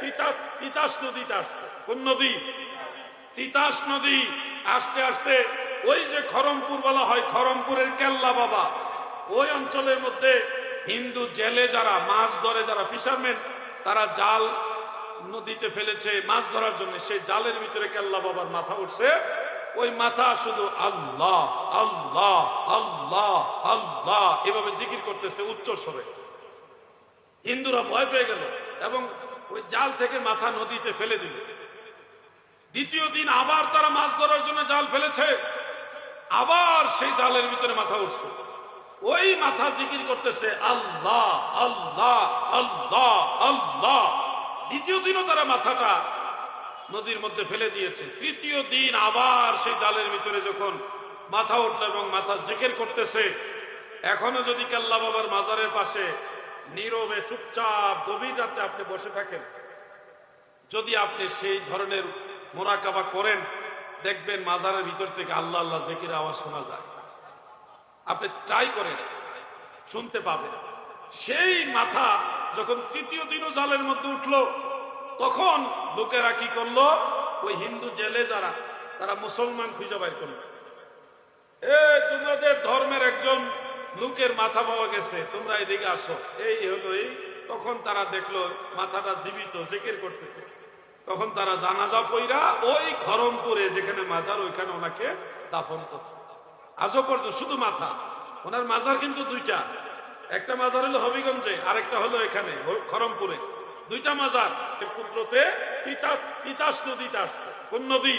তিতাস তিতাস নদীটা আসছে। কোন নদী? তিতাস নদী। আস্তে আস্তে ওই যে খরমপুর বলা হয় খরমপুরের কেল্লা বাবা। ওই অঞ্চলের মধ্যে হিন্দু জেলে যারা, মাছ ধরে যারা ফিশারম্যান তারা জাল নদীতে ফেলেছে মাছ ধরার জন্য। সেই জালের ভিতরে কেল্লা বাবার মাথা উঠছে। ওই মাথা শুধু আল্লাহ আল্লাহ আল্লাহ আল্লাহ এভাবে জিকির করতেছে উচ্চ স্বরে। হিন্দুরা ভয় পেয়ে গেল এবং ওই জাল থেকে মাথা নদীতে ফেলে দিল। দ্বিতীয় দিন আবার তারা মাছ ধরার জন্য জাল ফেলেছে। আবার সেই জালের ভিতরে মাথা উঠছে। ওই মাথা জিকির করতেছে, আল্লাহ আল্লাহ আল্লাহ আল্লাহ। দ্বিতীয় দিনও তারা মাথাটা নদীর মধ্যে ফেলে দিয়েছে। তৃতীয় দিন আবার সেই জালের ভিতরে যখন মাথা উঠল এবং মাথা জিকির করতেছে, এখনও যদি কাল্লা বাবার মাজারের পাশে নীরবে চুপচাপ গভীর রাতে আপনি বসে থাকেন। যদি আপনি সেই ধরনের মোরাকাবা করেন, দেখবেন মাজারের ভিতর থেকে আল্লাহ আল্লাহ জিকির আওয়াজ শোনা যায়। আপনি ট্রাই করেন, শুনতে পাবেন। সেই মাথা যখন তৃতীয় দিনও জালের মধ্যে উঠল, তখন লোকেরা কি করল? ওই হিন্দু জেলে যারা, তারা মুসলমান খুঁজে বাইর করল। এ, তোমাদের ধর্মের একজন লোকের মাথা পাওয়া গেছে, তোমরা এদিকে আসো। এই হলো এই তখন তারা দেখল মাথাটা জীবিত, জেকের করতেছে। তখন তারা জানাজা পইরা ওই খরমপুরে যেখানে মাজার, ওইখানে ওনাকে দাফন করছে। আজও পর্যন্ত শুধু মাথা, ওনার মাজার কিন্তু দুইটা। একটা মাজার হলো হবিগঞ্জে, আরেকটা হলো এখানে খরমপুরে দুইটা মাজার পুত্রতে তিতাস নদীটা আসছে কোন নদী?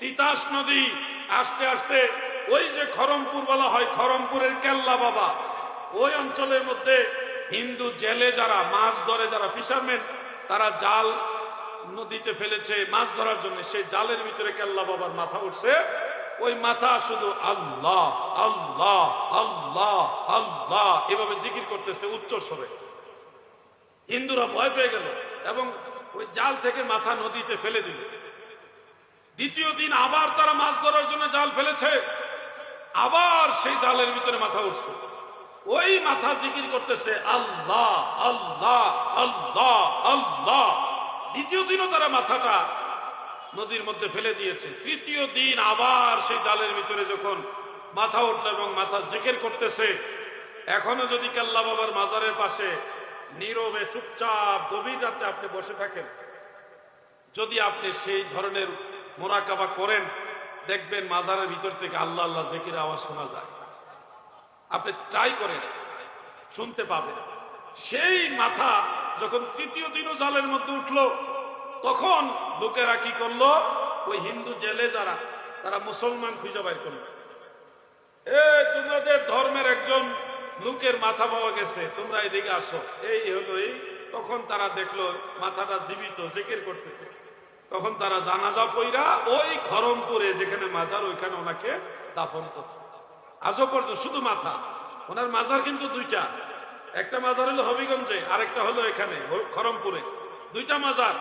তিতাস নদী। আস্তে আস্তে ওই যে খরমপুর বলা হয়, খরমপুরের কেল্লা বাবা, ওই অঞ্চলের মধ্যে হিন্দু জেলে যারা, মাছ ধরে যারা ফিশারম্যান তারা জাল নদীতে ফেলেছে, মাছ ধরার জন্য। সেই জালের ভিতরে কেল্লা বাবার মাথা উঠছে। ওই মাথা শুধু আল্লাহ আল্লাহ আল্লাহ আল্লাহ এভাবে জিকির করতেছে উচ্চ স্বরে। হিন্দুরা ভয় পেয়ে গেল এবং ওই জাল থেকে মাথা নদীতে ফেলে দিল। দ্বিতীয় দিন আবার তারা মাছ ধরার জন্য জাল ফেলেছে। আবার সেই জালের ভিতরে মাথা উঠছে। ওই মাথা জিকির করতেছে, আল্লাহ আল্লাহ আল্লাহ আল্লাহ। দ্বিতীয় দিনও তারা মাথাটা নদীর মধ্যে ফেলে দিয়েছে। তৃতীয় দিন আবার সেই জালের ভিতরে যখন মাথা উঠল এবং মাথা জিকির করতেছে, এখনও যদি কাল্লা বাবার মাজারের পাশে নীরবে চুপচাপ গভীর রাতে আপনি বসে থাকেন, যদি আপনি সেই ধরনের মোরাকাবা করেন দেখবেন মাজারের ভিতর থেকে আল্লাহ আল্লাহ জেকির আওয়াজ শোনা যায়। আপনি ট্রাই করেন, শুনতে পাবেন। সেই মাথা যখন তৃতীয় দিনও জালের মধ্যে উঠল, তখন লোকেরা কি করল? ওই হিন্দু জেলে যারা, তারা মুসলমান খুঁজে বাইর করল। এ, তোমাদের ধর্মের একজন লোকের মাথা পাওয়া গেছে, তোমরা এদিকে আসো। এই হলো এই তখন তারা দেখল মাথাটা জীবিত, জেকের করতেছে। তখন তারা জানাজা পইরা ওই খরমপুরে যেখানে মাজার, ওইখানে ওনাকে দাফন করছে। আজও পর্যন্ত শুধু মাথা। ওনার মাজার কিন্তু দুইটা। একটা মাজার হলো হবিগঞ্জে, আরেকটা হলো এখানে, খরমপুরে। দুইটা মাজার।